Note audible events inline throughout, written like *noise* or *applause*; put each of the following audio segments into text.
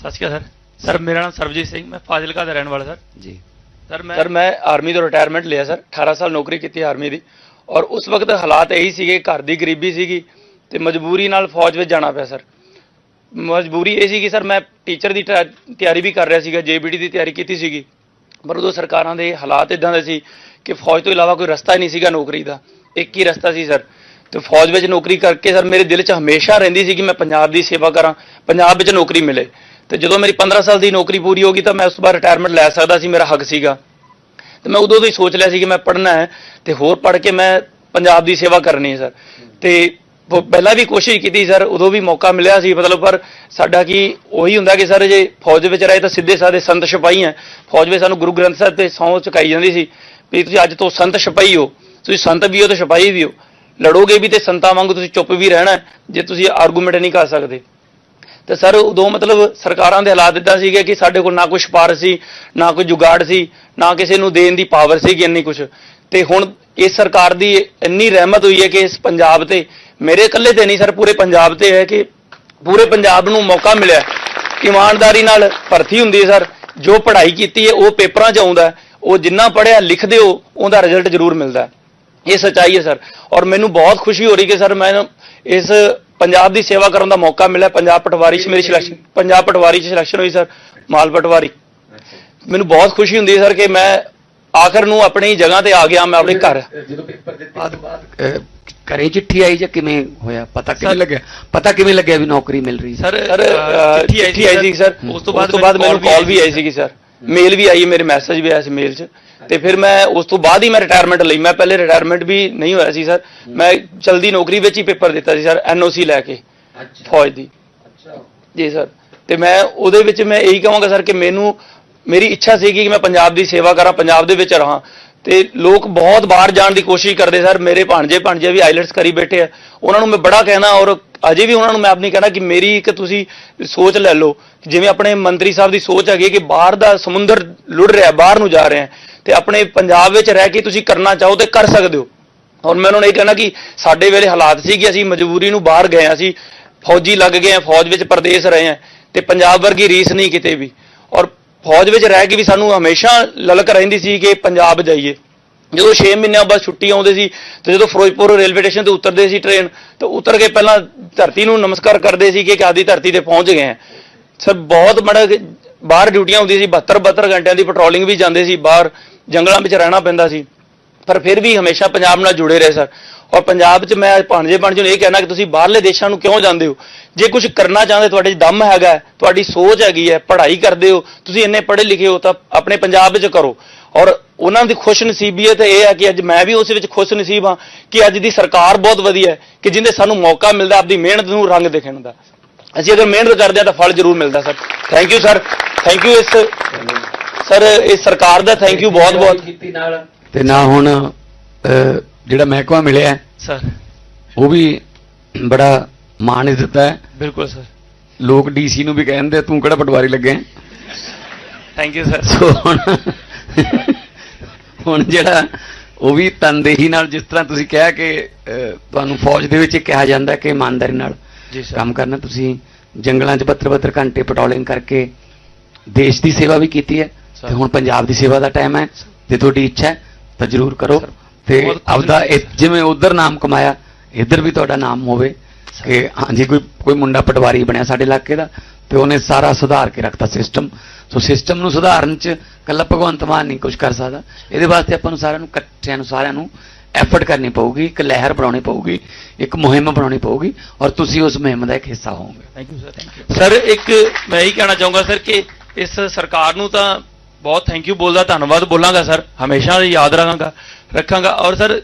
ਸਤਿ ਸ਼੍ਰੀ ਅਕਾਲ sir. Sir ਮੇਰਾ ਨਾਮ ਸਰਬਜੀਤ ਸਿੰਘ ਮੈਂ ਫਾਜ਼ਿਲਕਾ ਦਾ ਰਹਿਣ ਵਾਲਾ ਸਰ। ਜੀ। ਸਰ ਮੈਂ ਸਰ ਮੈਂ ਆਰਮੀ ਤੋਂ ਰਿਟਾਇਰਮੈਂਟ ਲਿਆ ਸਰ। 18 ਸਾਲ ਨੌਕਰੀ ਕੀਤੀ ਆਰਮੀ ਦੀ। ਔਰ ਉਸ ਵਕਤ ਹਾਲਾਤ ਇਹੀ ਸੀਗੇ ਘਰ ਦੀ ਗਰੀਬੀ ਸੀਗੀ ਤੇ ਮਜਬੂਰੀ ਨਾਲ ਫੌਜ ਵਿੱਚ ਜਾਣਾ ਪਿਆ ਸਰ। ਮਜਬੂਰੀ ਇਹ ਸੀ ਕਿ ਸਰ ਮੈਂ ਟੀਚਰ ਦੀ ਤਿਆਰੀ ਵੀ ਕਰ ਰਿਹਾ ਸੀਗਾ ਜੇਬੀਡੀ ਦੀ ਤਿਆਰੀ ਕੀਤੀ ਸੀਗੀ। ਪਰ ਉਦੋਂ ਸਰਕਾਰਾਂ ਦੇ ਹਾਲਾਤ ਇਦਾਂ ਦੇ ਸੀ ਕਿ ਫੌਜ ਤੋਂ ਇਲਾਵਾ ਕੋਈ ਰਸਤਾ ਹੀ ਨਹੀਂ ਸੀਗਾ ਨੌਕਰੀ ਦਾ। ਇੱਕ ਹੀ ਰਸਤਾ ਸੀ ਸਰ। ਤੇ ਫੌਜ ਵਿੱਚ ਨੌਕਰੀ ਕਰਕੇ ਸਰ ਮੇਰੇ ਦਿਲ 'ਚ ਹਮੇਸ਼ਾ ਰਹਿੰਦੀ ਸੀ ਕਿ ਮੈਂ ਪੰਜਾਬ ਦੀ ਸੇਵਾ ਕਰਾਂ ਪੰਜਾਬ ਵਿੱਚ ਨੌਕਰੀ ਮਿਲੇ। ਤੇ ਜਦੋਂ ਮੇਰੀ 15 ਸਾਲ ਦੀ ਨੌਕਰੀ ਪੂਰੀ ਹੋ ਗਈ ਤਾਂ ਮੈਂ ਉਸ ਤੋਂ ਬਾਅਦ ਰਿਟਾਇਰਮੈਂਟ ਲੈ ਸਕਦਾ ਸੀ, ਮੇਰਾ ਹੱਕ ਸੀਗਾ। ਤੇ ਮੈਂ ਉਦੋਂ ਤੋਂ ਹੀ ਸੋਚ ਲਿਆ ਸੀ ਕਿ ਮੈਂ ਪੜ੍ਹਨਾ ਹੈ ਤੇ ਹੋਰ ਪੜ੍ਹ ਕੇ ਮੈਂ ਪੰਜਾਬ ਦੀ ਸੇਵਾ ਕਰਨੀ ਹੈ, ਸਰ। ਤੇ ਪਹਿਲਾਂ ਵੀ ਕੋਸ਼ਿਸ਼ ਕੀਤੀ, ਸਰ, ਉਦੋਂ ਵੀ ਮੌਕਾ ਮਿਲਿਆ ਸੀ, ਮਤਲਬ ਪਰ ਸਾਡਾ ਕੀ ਉਹੀ ਹੁੰਦਾ ਕਿ, ਸਰ, ਜੇ ਫੌਜ ਵਿੱਚ ਰਹੇ ਤਾਂ ਸਿੱਧੇ ਸਾਦੇ ਸੰਤ ਸਿਪਾਹੀ ਹੈ। ਫੌਜ ਵਿੱਚ ਸਾਨੂੰ ਗੁਰੂ ਗ੍ਰੰਥ ਸਾਹਿਬ ਤੇ ਸਹੁੰ ਚੁਕਾਈ ਜਾਂਦੀ ਸੀ ਵੀ ਤੁਸੀਂ ਅੱਜ ਤੋਂ ਸੰਤ ਸਿਪਾਹੀ ਹੋ, ਤੁਸੀਂ ਸੰਤ ਵੀ ਹੋ ਤੇ ਸਿਪਾਹੀ ਵੀ ਹੋ। ਲੜੋਗੇ ਵੀ ਤੇ ਸੰਤਾਂ ਵਾਂਗੂ ਤੁਸੀਂ ਚੁੱਪ ਵੀ ਰਹਿਣਾ ਜੇ ਤੁਸੀਂ ਆਰਗੂਮੈਂਟ ਨਹੀਂ ਕਰ ਸਕਦੇ। ਤੇ ਸਰ, ਉਦੋਂ ਮਤਲਬ ਸਰਕਾਰਾਂ ਦੇ ਹਾਲਾਤ ਇਦਾਂ ਸੀਗੇ ਕਿ ਸਾਡੇ ਕੋਲ ਨਾ ਕੋਈ ਸਿਫਾਰਸ਼ ਸੀ, ਨਾ ਕੋਈ ਜੁਗਾੜ ਸੀ, ਨਾ ਕਿਸੇ ਨੂੰ ਦੇਣ ਦੀ ਪਾਵਰ ਸੀਗੀ ਇੰਨੀ ਕੁਝ ਤੇ ਹੁਣ ਇਸ ਸਰਕਾਰ ਦੀ ਇੰਨੀ ਰਹਿਮਤ ਹੋਈ ਹੈ ਕਿ ਇਸ ਪੰਜਾਬ ਤੇ, ਮੇਰੇ ਇਕੱਲੇ ਤੇ ਨਹੀਂ ਸਰ, ਪੂਰੇ ਪੰਜਾਬ ਤੇ ਹੈ ਕਿ ਪੂਰੇ ਪੰਜਾਬ ਨੂੰ ਮੌਕਾ ਮਿਲਿਆ ਇਮਾਨਦਾਰੀ ਨਾਲ ਭਰਤੀ ਹੁੰਦੀ ਹੈ ਸਰ। ਜੋ ਪੜ੍ਹਾਈ ਕੀਤੀ ਹੈ, ਉਹ ਪੇਪਰਾਂ 'ਚ ਆਉਂਦਾ ਉਹ ਜਿੰਨਾ ਪੜ੍ਹਿਆ, ਲਿਖਦੇ ਹੋ, ਉਹਦਾ ਰਿਜ਼ਲਟ ਜ਼ਰੂਰ ਮਿਲਦਾ ਇਹ ਸੱਚਾਈ ਹੈ ਸਰ। ਔਰ ਮੈਨੂੰ ਬਹੁਤ ਖੁਸ਼ੀ ਹੋ ਰਹੀ ਕਿ ਸਰ, ਮੈਂ ਇਸ ਪੰਜਾਬ ਦੀ ਸੇਵਾ ਕਰਨ ਦਾ ਮੌਕਾ ਮਿਲਿਆ। ਪੰਜਾਬ ਪਟਵਾਰੀ 'ਚ ਮੇਰੀ ਸਿਲੈਕਸ਼ਨ ਪੰਜਾਬ ਪਟਵਾਰੀ 'ਚ ਸਿਲੈਕਸ਼ਨ ਹੋਈ ਸਰ ਮਾਲ ਪਟਵਾਰੀ। ਮੈਨੂੰ ਬਹੁਤ ਖੁਸ਼ੀ ਹੁੰਦੀ ਹੈ ਸਰ ਕਿ ਮੈਂ ਆਖਰ ਨੂੰ ਆਪਣੀ ਜਗ੍ਹਾ ਤੇ ਆ ਗਿਆ ਮੈਂ ਆਪਣੇ ਘਰ। ਜਦੋਂ ਪੇਪਰ ਦਿੱਤੇ ਤੋਂ ਬਾਅਦ? ਅਹ, ਘਰੇ ਚਿੱਠੀ ਆਈ ਜਾਂ ਕਿਵੇਂ ਹੋਇਆ? ਪਤਾ ਕਿਵੇਂ ਲੱਗਿਆ? ਪਤਾ ਕਿਵੇਂ ਲੱਗਿਆ ਵੀ ਨੌਕਰੀ ਮਿਲ ਰਹੀ? ਸਰ ਸਰ ਚਿੱਠੀ ਆਈ ਸੀ ਸਰ ਉਸ ਤੋਂ ਬਾਅਦ ਮੈਨੂੰ ਕਾਲ ਵੀ ਆਈ ਸੀਗੀ ਸਰ ਮੇਲ ਵੀ ਆਈ ਮੇਰੇ ਮੈਸੇਜ ਵੀ ਆਇਆ ਸੀ ਮੇਲ 'ਚ। ਤੇ ਫਿਰ ਮੈਂ ਉਸ ਤੋਂ ਬਾਅਦ ਹੀ ਮੈਂ ਰਿਟਾਇਰਮੈਂਟ ਲਈ। ਮੈਂ ਪਹਿਲੇ ਰਿਟਾਇਰਮੈਂਟ ਵੀ ਨਹੀਂ ਹੋਇਆ ਸੀ ਸਰ ਮੈਂ ਜਲਦੀ ਨੌਕਰੀ ਵਿੱਚ ਹੀ ਪੇਪਰ ਦਿੱਤਾ ਸੀ ਸਰ ਐਨਓਸੀ ਲੈ ਕੇ ਫੌਜ ਦੀ। ਅੱਛਾ। ਜੀ ਸਰ ਤੇ ਮੈਂ ਉਹਦੇ ਵਿੱਚ ਮੈਂ ਇਹੀ ਕਹਾਂਗਾ ਸਰ ਕਿ ਮੈਨੂੰ ਮੇਰੀ ਇੱਛਾ ਸੀਗੀ ਕਿ ਮੈਂ ਪੰਜਾਬ ਦੀ ਸੇਵਾ ਕਰਾਂ ਪੰਜਾਬ ਦੇ ਵਿੱਚ ਰਹਾਂ। ਤੇ ਲੋਕ ਬਹੁਤ ਬਾਹਰ ਜਾਣ ਦੀ ਕੋਸ਼ਿਸ਼ ਕਰਦੇ, ਸਰ, ਮੇਰੇ ਭਾਣਜੇ ਭਾਣਜੇ ਵੀ ਆਈਲੈਟਸ ਕਰੀ ਬੈਠੇ ਆ। ਉਹਨਾਂ ਨੂੰ ਮੈਂ ਬੜਾ ਕਹਿਣਾ ਔਰ ਅਜੇ ਵੀ ਉਹਨਾਂ ਨੂੰ ਮੈਂ ਆਪਣੀ ਕਹਿਣਾ ਕਿ ਮੇਰੀ ਇੱਕ ਤੁਸੀਂ ਸੋਚ ਲੈ ਲਓ। ਜਿਵੇਂ ਆਪਣੇ ਮੰਤਰੀ ਸਾਹਿਬ ਦੀ ਸੋਚ ਹੈਗੀ ਹੈ ਕਿ ਬਾਹਰ ਦਾ ਸਮੁੰਦਰ ਲੁੜ ਰਿਹਾ, ਬਾਹਰ ਨੂੰ ਜਾ ਰਿਹਾ ਤੇ ਆਪਣੇ ਪੰਜਾਬ ਵਿੱਚ ਰਹਿ ਕੇ ਤੁਸੀਂ ਕਰਨਾ ਚਾਹੋ ਤੇ ਕਰ ਸਕਦੇ ਹੋ। ਔਰ ਮੈਂ ਉਹਨਾਂ ਨੂੰ ਇਹ ਕਹਿਣਾ ਕਿ ਸਾਡੇ ਵੇਲੇ ਹਾਲਾਤ ਸੀ ਕਿ ਅਸੀਂ ਮਜਬੂਰੀ ਨੂੰ ਬਾਹਰ ਗਏ ਹਾਂ ਅਸੀਂ ਫੌਜੀ ਲੱਗ ਗਏ ਹਾਂ ਫੌਜ ਵਿੱਚ ਪਰਦੇਸ ਰਹੇ ਹਾਂ ਤੇ ਪੰਜਾਬ ਵਰਗੀ ਰੀਸ ਨਹੀਂ ਕਿਤੇ ਵੀ। ਫੌਜ ਵਿੱਚ ਰਹਿ ਕੇ ਵੀ ਸਾਨੂੰ ਹਮੇਸ਼ਾ ਲਲਕ ਰਹਿੰਦੀ ਸੀ ਕਿ ਪੰਜਾਬ ਜਾਈਏ। ਜਦੋਂ 6 ਮਹੀਨਿਆਂ ਬਾਅਦ ਛੁੱਟੀ ਆਉਂਦੇ ਸੀ ਤੇ ਜਦੋਂ ਫਿਰੋਜ਼ਪੁਰ ਰੇਲਵੇ ਸਟੇਸ਼ਨ ਤੇ ਉਤਰਦੇ ਸੀ ਟ੍ਰੇਨ ਤੇ ਉਤਰ ਕੇ ਪਹਿਲਾਂ ਧਰਤੀ ਨੂੰ ਨਮਸਕਾਰ ਕਰਦੇ ਸੀ ਕਿ ਆਦੀ ਧਰਤੀ ਤੇ ਪਹੁੰਚ ਗਏ ਹਾਂ। ਸਰ, ਬਹੁਤ ਮੜਾ ਬਾਹਰ ਡਿਊਟੀਆਂ ਹੁੰਦੀਆਂ ਸੀ 72 72 ਘੰਟਿਆਂ ਦੀ ਪੈਟਰੋਲਿੰਗ ਵੀ ਜਾਂਦੇ ਸੀ, ਬਾਹਰ ਜੰਗਲਾਂ ਵਿੱਚ ਰਹਿਣਾ ਪੈਂਦਾ ਸੀ। ਪਰ ਫਿਰ ਵੀ ਹਮੇਸ਼ਾ ਪੰਜਾਬ ਨਾਲ ਜੁੜੇ ਰਹੇ, ਸਰ। ਔਰ ਪੰਜਾਬ 'ਚ ਮੈਂ ਭਾਣਜੇ ਭਾਣਜੇ ਨੂੰ ਇਹ ਕਹਿਣਾ ਕਿ ਤੁਸੀਂ ਬਾਹਰਲੇ ਦੇਸ਼ਾਂ ਨੂੰ ਕਿਉਂ ਜਾਂਦੇ ਹੋ? ਜੇ ਕੁਝ ਕਰਨਾ ਚਾਹੁੰਦੇ ਤੁਹਾਡੇ 'ਚ ਦਮ ਹੈਗਾ ਤੁਹਾਡੀ ਸੋਚ ਹੈਗੀ ਹੈ ਪੜ੍ਹਾਈ ਕਰਦੇ ਹੋ ਤੁਸੀਂ ਇੰਨੇ ਪੜ੍ਹੇ ਲਿਖੇ ਹੋ ਤਾਂ ਆਪਣੇ ਪੰਜਾਬ ਵਿੱਚ ਕਰੋ। ਔਰ ਉਹਨਾਂ ਦੀ ਖੁਸ਼ ਨਸੀਬੀਅਤ ਇਹ ਹੈ ਕਿ ਅੱਜ ਮੈਂ ਵੀ ਉਸ ਵਿੱਚ ਖੁਸ਼ ਨਸੀਬ ਹਾਂ ਕਿ ਅੱਜ ਦੀ ਸਰਕਾਰ ਬਹੁਤ ਵਧੀਆ ਹੈ ਕਿ ਜਿੰਦੇ ਸਾਨੂੰ ਮੌਕਾ ਮਿਲਦਾ ਆਪਣੀ ਮਿਹਨਤ ਨੂੰ ਰੰਗ ਦਿਖਾਉਣ ਦਾ। ਅਸੀਂ ਅਗਰ ਮਿਹਨਤ ਕਰਦੇ ਹਾਂ ਤਾਂ ਫਲ ਜ਼ਰੂਰ ਮਿਲਦਾ sir. Thank you sir thank you ਇਸ ਸਰ ਇਸ ਸਰਕਾਰ ਦਾ ਥੈਂਕ ਯੂ ਬਹੁਤ ਬਹੁਤ ਕੀਤੀ ਨਾਲ। ਤੇ ਨਾ ਹੁਣ ਜਿਹੜਾ ਮਹਿਕਮਾ ਮਿਲਿਆ ਸਰ। ਉਹ ਵੀ ਬੜਾ ਮਾਣ ਇੱਜ਼ਤ ਹੈ। ਬਿਲਕੁਲ ਸਰ। ਲੋਕ ਡੀਸੀ ਨੂੰ ਵੀ ਕਹਿੰਦੇ ਤੂੰ ਕਿਹੜਾ ਪਟਵਾਰੀ ਲੱਗੇ ਹੈਂ? ਥੈਂਕ ਯੂ ਸਰ ਸੋ ਹੁਣ *laughs* ਹੁਣ ਜਿਹੜਾ ਉਹ ਵੀ ਤਨਦੇਹੀ ਨਾਲ ਜਿਸ ਤਰ੍ਹਾਂ ਤੁਸੀਂ ਕਿਹਾ ਕਿ ਤੁਹਾਨੂੰ ਫੌਜ ਦੇ ਵਿੱਚ ਕਿਹਾ ਜਾਂਦਾ ਕਿ ਇਮਾਨਦਾਰੀ ਨਾਲ ਕੰਮ ਕਰਨਾ ਤੁਸੀਂ ਜੰਗਲਾਂ 'ਚ 72 ਘੰਟੇ ਪੈਟਰੋਲਿੰਗ ਕਰਕੇ ਦੇਸ਼ ਦੀ ਸੇਵਾ ਵੀ ਕੀਤੀ ਹੈ। ਤੇ ਹੁਣ ਪੰਜਾਬ ਦੀ ਸੇਵਾ ਦਾ ਟਾਈਮ ਹੈ ਤੇ ਤੁਹਾਡੀ ਇੱਛਾ ਹੈ ਤਾਂ ਜ਼ਰੂਰ ਕਰੋ। ਤੇ ਆਪਦਾ ਜਿਵੇਂ ਉਧਰ ਨਾਮ ਕਮਾਇਆ ਇੱਧਰ ਵੀ ਤੁਹਾਡਾ ਨਾਮ ਹੋਵੇ ਕਿ ਹਾਂਜੀ ਕੋਈ ਕੋਈ ਮੁੰਡਾ ਪਟਵਾਰੀ ਬਣਿਆ ਸਾਡੇ ਇਲਾਕੇ ਦਾ ਤੇ ਉਹਨੇ ਸਾਰਾ ਸੁਧਾਰ ਕੇ ਰੱਖਤਾ ਸਿਸਟਮ ਸੋ ਸਿਸਟਮ ਨੂੰ ਸੁਧਾਰਨ 'ਚ ਕੱਲਾ ਭਗਵੰਤ ਮਾਨ ਨਹੀਂ ਕੁਝ ਕਰ ਸਕਦਾ। ਇਹਦੇ ਵਾਸਤੇ ਆਪਾਂ ਨੂੰ ਸਾਰਿਆਂ ਨੂੰ ਇਕੱਠਿਆਂ ਨੂੰ ਸਾਰਿਆਂ ਨੂੰ ਐਫਰਟ ਕਰਨੀ ਪਊਗੀ ਇੱਕ ਲਹਿਰ ਬਣਾਉਣੀ ਪਊਗੀ ਇੱਕ ਮੁਹਿੰਮ ਬਣਾਉਣੀ ਪਊਗੀ ਔਰ ਤੁਸੀਂ ਉਸ ਮੁਹਿੰਮ ਦਾ ਇੱਕ ਹਿੱਸਾ ਹੋਵੋਗੇ। Thank you sir thank you sir ਇੱਕ ਮੈਂ ਇਹੀ ਕਹਿਣਾ ਚਾਹੂੰਗਾ ਸਰ ਕਿ ਇਸ ਸਰਕਾਰ ਨੂੰ ਤਾਂ ਬਹੁਤ ਥੈਂਕ ਯੂ ਬੋਲਦਾ ਧੰਨਵਾਦ ਬੋਲਾਂਗਾ ਸਰ ਹਮੇਸ਼ਾ ਯਾਦ ਰੱਖਾਂਗਾ ਰੱਖਾਂਗਾ ਔਰ ਸਰ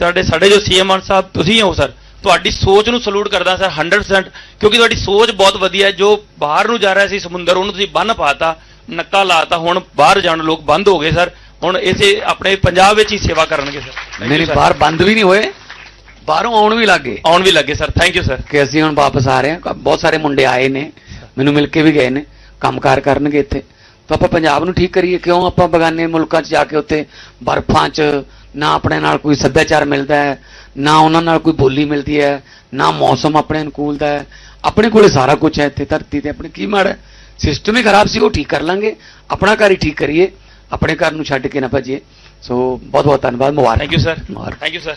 ਤੁਹਾਡੇ ਸਾਡੇ ਜੋ ਸੀਐਮ ਆਨ ਸਾਹਿਬ ਤੁਸੀਂ ਹੋ ਸਰ ਤੁਹਾਡੀ ਸੋਚ ਨੂੰ ਸਲੂਟ ਕਰਦਾ ਸਰ 100% ਕਿਉਂਕਿ ਤੁਹਾਡੀ ਸੋਚ ਬਹੁਤ ਵਧੀਆ ਹੈ ਜੋ ਬਾਹਰ ਨੂੰ ਜਾ ਰਿਹਾ ਸੀ ਸਮੁੰਦਰ ਉਹਨੂੰ ਤੁਸੀਂ ਬੰਨ ਪਾਤਾ ਨੱਕਾ ਲਾਤਾ ਹੁਣ ਬਾਹਰ ਜਾਣ ਲੋਕ ਬੰਦ ਹੋ ਗਏ ਸਰ ਹੁਣ ਇਸੇ ਆਪਣੇ ਪੰਜਾਬ ਵਿੱਚ ਹੀ ਸੇਵਾ ਕਰਨਗੇ ਸਰ ਨਹੀਂ. ਬਾਹਰ ਬੰਦ ਵੀ ਨਹੀਂ ਹੋਏ ਬਾਹਰੋਂ ਆਉਣ ਵੀ ਲੱਗੇ ਆਉਣ ਵੀ ਲੱਗੇ ਸਰ ਥੈਂਕ ਯੂ ਸਰ ਕਿ ਅਸੀਂ ਹੁਣ ਵਾਪਸ ਆ ਰਹੇ ਹਾਂ ਬਹੁਤ ਸਾਰੇ ਮੁੰਡੇ ਆਏ ਨੇ ਮੈਨੂੰ ਮਿਲ ਕੇ ਵੀ ਗਏ ਨੇ ਕੰਮਕਾਰ ਕਰਨਗੇ ਇੱਥੇ। ਤਾਂ ਆਪਾਂ ਪੰਜਾਬ ਨੂੰ ਠੀਕ ਕਰੀਏ ਕਿਉਂ ਆਪਾਂ ਬਗਾਨੇ ਮੁਲਕਾਂ 'ਚ ਜਾ ਕੇ ਉੱਥੇ ਬਰਫਾਂ 'ਚ ਨਾ ਆਪਣੇ ਨਾਲ ਕੋਈ ਸੱਭਿਆਚਾਰ ਮਿਲਦਾ ਹੈ ਨਾ ਉਹਨਾਂ ਨਾਲ ਕੋਈ ਬੋਲੀ ਮਿਲਦੀ ਹੈ ਨਾ ਮੌਸਮ ਆਪਣੇ ਅਨੁਕੂਲ ਦਾ ਹੈ। ਆਪਣੇ ਕੋਲੇ ਸਾਰਾ ਕੁਝ ਹੈ ਇੱਥੇ ਧਰਤੀ ਤੇ ਆਪਣੇ ਕੀ ਮਾੜਾ? ਸਿਸਟਮ ਹੀ ਖਰਾਬ ਸੀ ਉਹ ਠੀਕ ਕਰ ਲਾਂਗੇ ਆਪਣਾ ਘਰ ਹੀ ਠੀਕ ਕਰੀਏ ਆਪਣੇ ਘਰ ਨੂੰ ਛੱਡ ਕੇ ਨਾ ਭੱਜੀਏ। ਸੋ ਬਹੁਤ ਬਹੁਤ ਧੰਨਵਾਦ ਮੁਬਾਰਕ। Thank you sir thank you sir